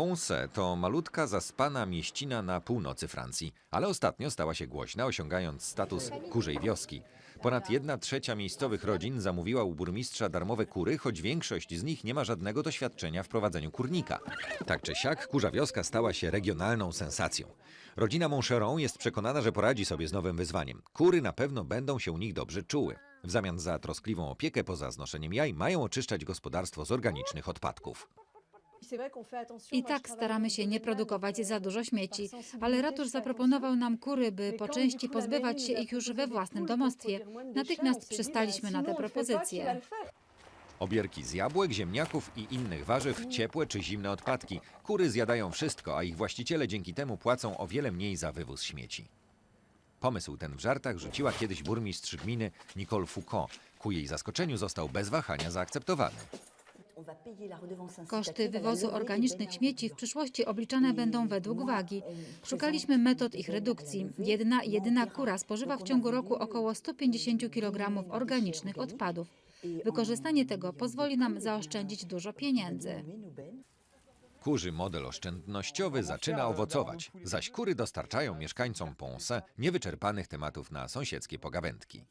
Ponce to malutka, zaspana mieścina na północy Francji, ale ostatnio stała się głośna, osiągając status kurzej wioski. Ponad jedna trzecia miejscowych rodzin zamówiła u burmistrza darmowe kury, choć większość z nich nie ma żadnego doświadczenia w prowadzeniu kurnika. Tak czy siak, kurza wioska stała się regionalną sensacją. Rodzina Moncheron jest przekonana, że poradzi sobie z nowym wyzwaniem. Kury na pewno będą się u nich dobrze czuły. W zamian za troskliwą opiekę poza znoszeniem jaj mają oczyszczać gospodarstwo z organicznych odpadków. I tak staramy się nie produkować za dużo śmieci, ale ratusz zaproponował nam kury, by po części pozbywać się ich już we własnym domostwie. Natychmiast przystaliśmy na te propozycje. Obierki z jabłek, ziemniaków i innych warzyw, ciepłe czy zimne odpadki. Kury zjadają wszystko, a ich właściciele dzięki temu płacą o wiele mniej za wywóz śmieci. Pomysł ten w żartach rzuciła kiedyś burmistrz gminy Nicole Foucault. Ku jej zaskoczeniu został bez wahania zaakceptowany. Koszty wywozu organicznych śmieci w przyszłości obliczane będą według wagi. Szukaliśmy metod ich redukcji. Jedna jedyna kura spożywa w ciągu roku około 150 kg organicznych odpadów. Wykorzystanie tego pozwoli nam zaoszczędzić dużo pieniędzy. Kurzy model oszczędnościowy zaczyna owocować, zaś kury dostarczają mieszkańcom Ponce niewyczerpanych tematów na sąsiedzkie pogawędki.